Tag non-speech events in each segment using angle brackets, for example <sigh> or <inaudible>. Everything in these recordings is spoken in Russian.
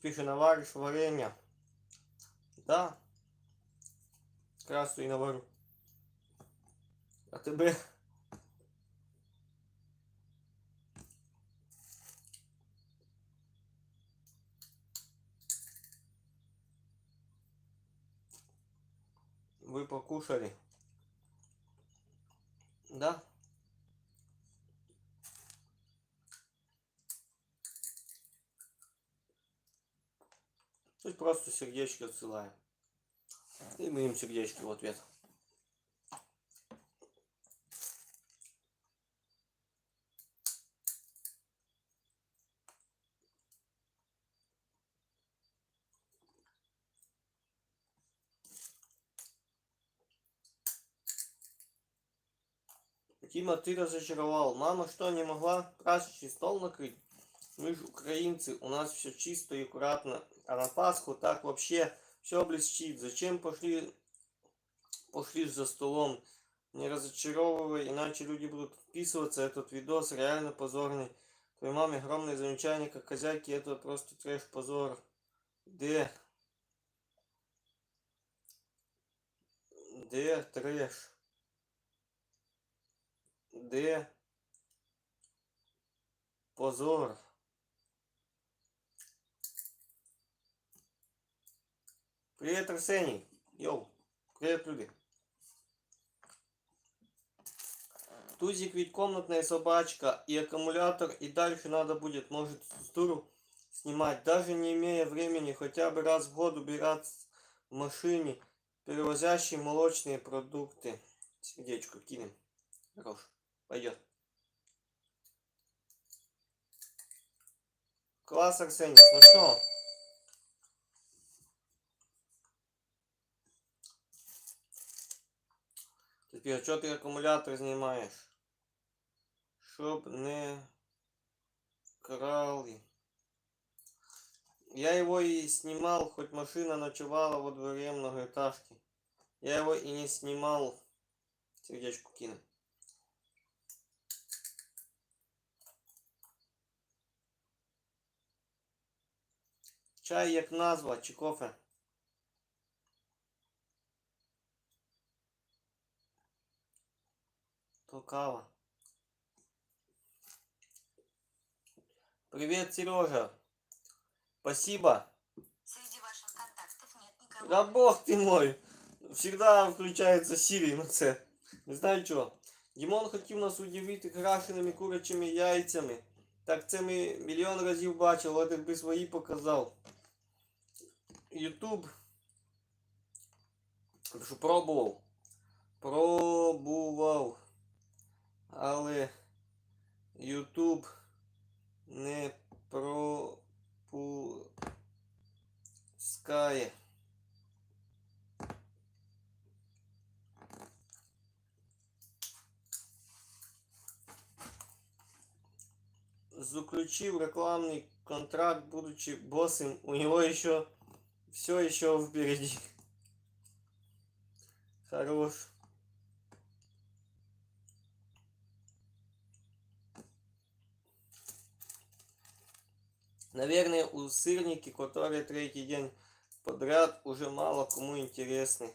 Пише, навариш варення. Да. Якраз і наварю. А тебе. Вы покушали? Да? Тут просто сердечки отсылаем. И мы им сердечки в ответ. Тима, ты разочаровал. Мама что, не могла красочный стол накрыть? Мы же украинцы, у нас все чисто и аккуратно. А на Пасху так вообще все блестит. Зачем пошли, пошли за столом? Не разочаровывай, иначе люди будут подписываться. Этот видос реально позорный. Твоей маме огромное замечание, как хозяйки, это просто трэш-позор. Д. Д. Трэш. Д. Позор. Привет, Арсений. Йоу. Привет, люди. Тузик ведь комнатная собачка и аккумулятор, и дальше надо будет, может, с снимать, даже не имея времени хотя бы раз в год убираться в машине, перевозящей молочные продукты. Сердечко кинем. Хорош. Пойдет. Класс, Арсений, смешно. Тепер, що ти акумулятор знімаєш? Щоб не крали. Я его и снимал, хоть машина ночевала во дворе многоэтажки. Я его и не снимал. Сердечку кину. Чай як назва, чи кофе? То кава. Привет, Сережа. Спасибо. Среди ваших контактов нет никого. Да бог ты мой. Всегда включається Сірій на це. Не знаю чого. Дімон хотів нас удивити крашеними курячими яйцями. Так це ми мільйон разів бачили, от якби свої показав. Ютуб. Що пробував. Пробував. Заключил рекламный контракт, будучи боссом, у него еще все еще впереди. Хорош. Наверное, у сырники, которые третий день подряд, уже мало кому интересны.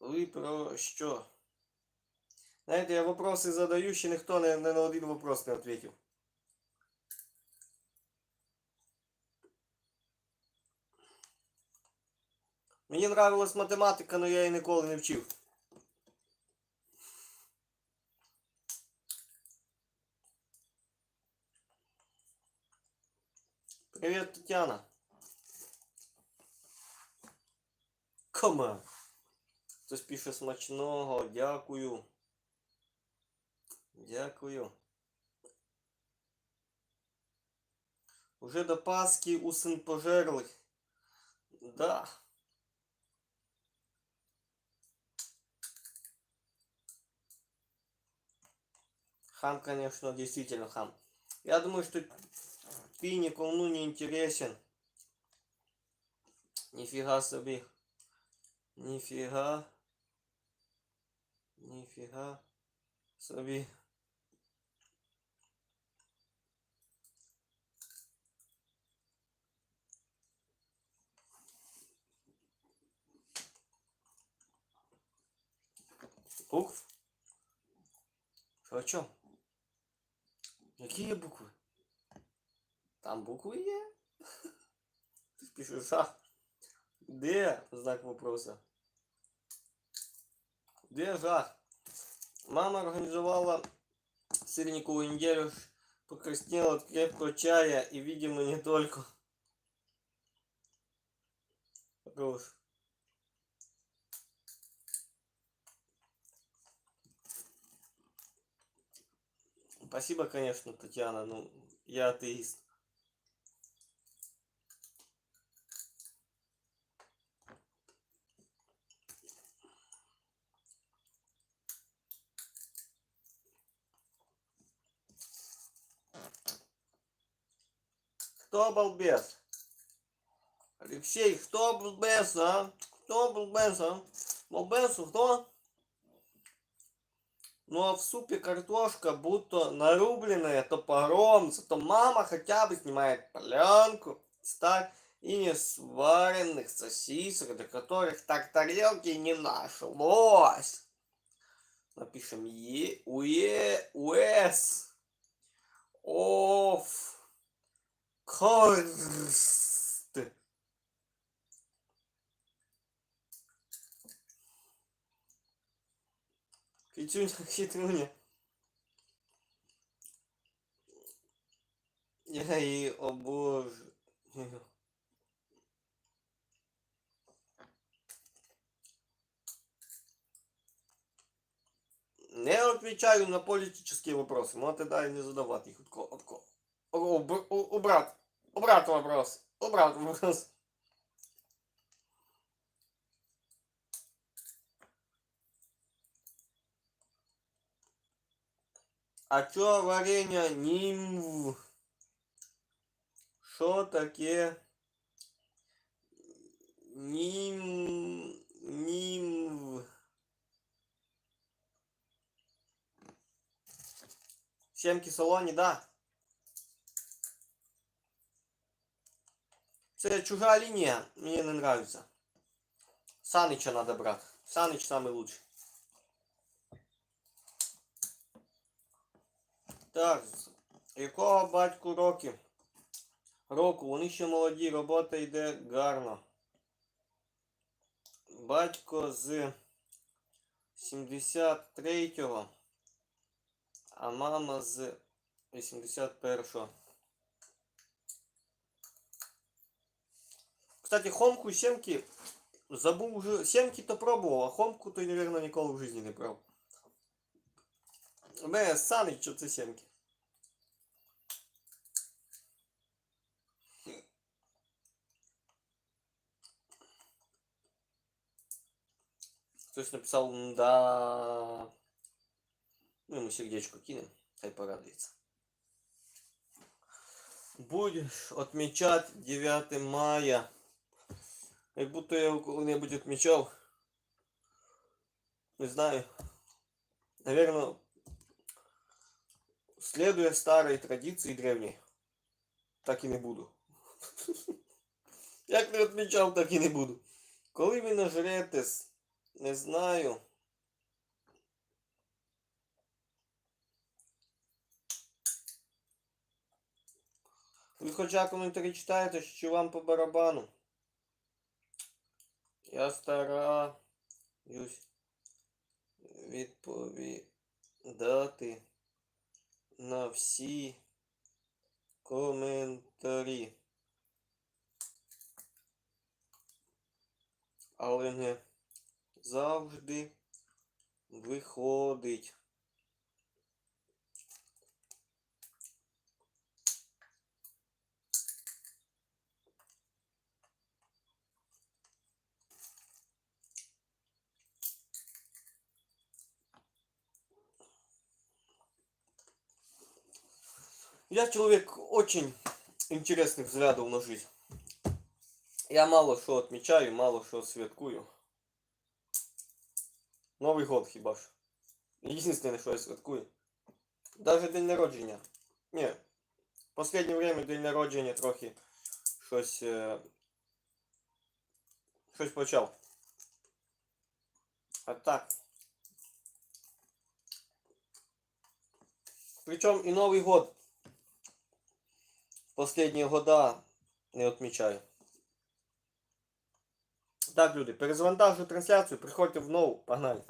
Ви про що? Знаєте, я вопроси задаю, ще ніхто не, не на один вопрос не відповів. Мені нравилась математика, але я її ніколи не вчив. Привіт, Тетяна. Кома. Хтось пише смачного, дякую. Дякую. Уже до Пасхи усин пожерли. Да. Хам, конечно, действительно хам. Я думаю, что ты никому не интересен. Нифига себе. Нифига. Нифига себе. Букв? Що о чому? Які є букви? Там букви є? <laughs> Ти ж пишеш жах. Де знак вопроса? Де жах? Мама организовала сырниковую неделю, ж покраснела от крепкого чая и, видимо, не только. Хорош. Спасибо, конечно, Татьяна, ну, я атеист. Кто балбес? Алексей, кто балбес, а? Кто балбес, а? Балбесу кто? Ну а в супе картошка будто нарубленная топором, зато мама хотя бы снимает пленку, стак и не сваренных сосисок, до которых так тарелки не нашлось. Напишем Е, УЕ, УС, ОФ, Корст. И чё <laughs> не Я о боже. <laughs> Не отвечаю на политические вопросы. Можете далі не задавати їх. Обрат. Обрат вопрос. Обрат вопрос. А чо варення німв? Що таке? Нім... Німв. Сімки солоні, да. Це чужа лінія, мені не нравится. Санича надо брати. Санич самый лучший. Так, якого батьку роки? Року, вони ще молоді, робота йде гарно. Батько з 73-го, а мама з 81-го. Кстати, хомку семки забув уже. Семки то пробував, а хомку то, наверное, ніколи в житті не брав. Що це семки. Хтось написал, да. Ну, ему сердечко кинем, хай порадуется. Будешь отмечать 9 мая. Как будто я его когда-нибудь отмечал. Не знаю. Наверное, следуя старой традиции древней. Так і не буду. <laughs> Як не відмічав, так і не буду. Коли ви нажретесь, не знаю. Ви хоча коментарі читаєте, що вам по барабану. Я стараюсь відповідати на всі коментарі. Але не завжди виходить. Я человек очень интересных взглядов на жизнь. Я мало что отмечаю, мало что святкую. Новый год хиба? ж. Единственное, что я святкую. Даже день народження. Ні. В последнее время день народження трохи что-то э, что-то почав. А так. Причем и новый год последние года не отмечаю. Так, люди, перезвантажу трансляцію, приходьте в нову, погнали.